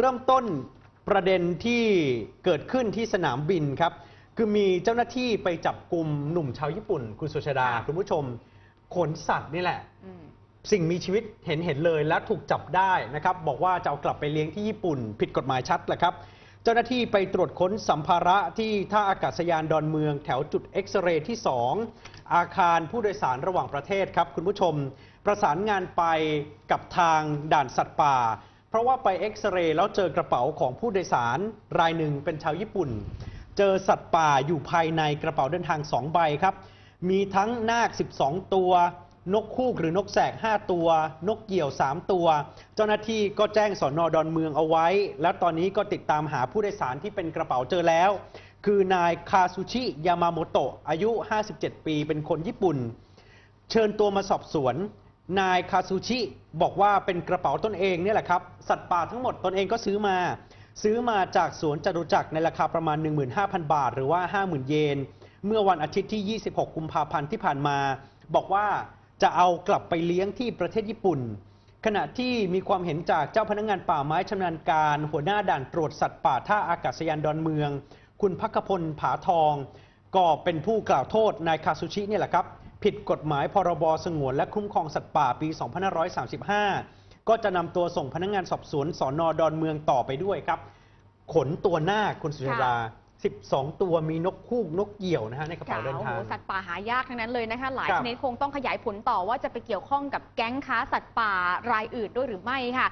เริ่มต้นประเด็นที่เกิดขึ้นที่สนามบินครับ คือมีเจ้าหน้าที่ไปจับกลุ่มหนุ่มชาวญี่ปุ่น คุณสุชาดาค่ะคุณผู้ชม ขนสัตว์นี่แหละอืมสิ่งมีชีวิตเห็นเห็นเลยและถูกจับได้นะครับ บอกว่าจะเอากลับไปเลี้ยงที่ญี่ปุ่น ผิดกฎหมายชัดแหละครับ เจ้าหน้าที่ไปตรวจค้นสัมภาระที่ท่าอากาศยานดอนเมือง แถวจุดเอ็กซเรย์ที่ 2 อาคารผู้โดยสารระหว่างประเทศครับคุณผู้ชม ประสานงานไปกับทางด่านสัตว์ป่า เพราะว่าไปเอ็กซเรย์แล้วเจอกระเป๋าของผู้โดยสารรายหนึ่งเป็นชาวญี่ปุ่น เจอสัตว์ป่าอยู่ภายในกระเป๋าเดินทาง 2 ใบครับ มีทั้งนาค 12 ตัวนกคูกหรือนกแสก 5 ตัว นกเหยี่ยว 3 ตัว เจ้าหน้าที่ก็แจ้งสอนอดอนเมืองเอาไว้ แล้วตอนนี้ก็ติดตามหาผู้โดยสารที่เป็นกระเป๋าเจอแล้ว คือนายคาซูชิยามาโมโตะอายุ 57 ปี เป็นคนญี่ปุ่น เชิญตัวมาสอบสวน นายคาซูชิบอกว่าเป็นกระเป๋าตนเองเนี่ยแหละครับ สัตว์ป่าทั้งหมดตนเองก็ซื้อมา ซื้อมาจากสวนจตุจักรในราคาประมาณ 15,000 บาท หรือว่า 50,000 เยน เมื่อวันอาทิตย์ที่ 26 กุมภาพันธ์ที่ผ่านมา บอกว่าจะเอากลับไปเลี้ยงที่ประเทศญี่ปุ่น ขณะที่มีความเห็นจากเจ้าพนักงานป่าไม้ชำนาญการ หัวหน้าด่านตรวจสัตว์ป่าท่าอากาศยานดอนเมือง คุณพักพลผาทอง ก็เป็นผู้กล่าวโทษนายคาซูชิเนี่ยแหละครับ ผิดกฎหมายพรบสงวนและคุ้มครองสัตว์ป่าปี 2535 ก็จะนำตัวส่งพนักงานสอบสวนสอนอดอนเมืองต่อไปด้วยครับ ขนตัวหน้าคุณสุชาดา12 ตัวมีนกคูกนกเหยี่ยวนะฮะในกระค่ะเป๋าเดินโอ้โหทางสัตว์ป่าหายากทั้งนั้นเลยนะคะ หลายครัชบนิดคงต้องขยายผลต่อว่าจะไปเกี่ยวข้องกับแก๊งค้าสัตว์ป่ารายอื่นด้วยหรือไม่ค่ะ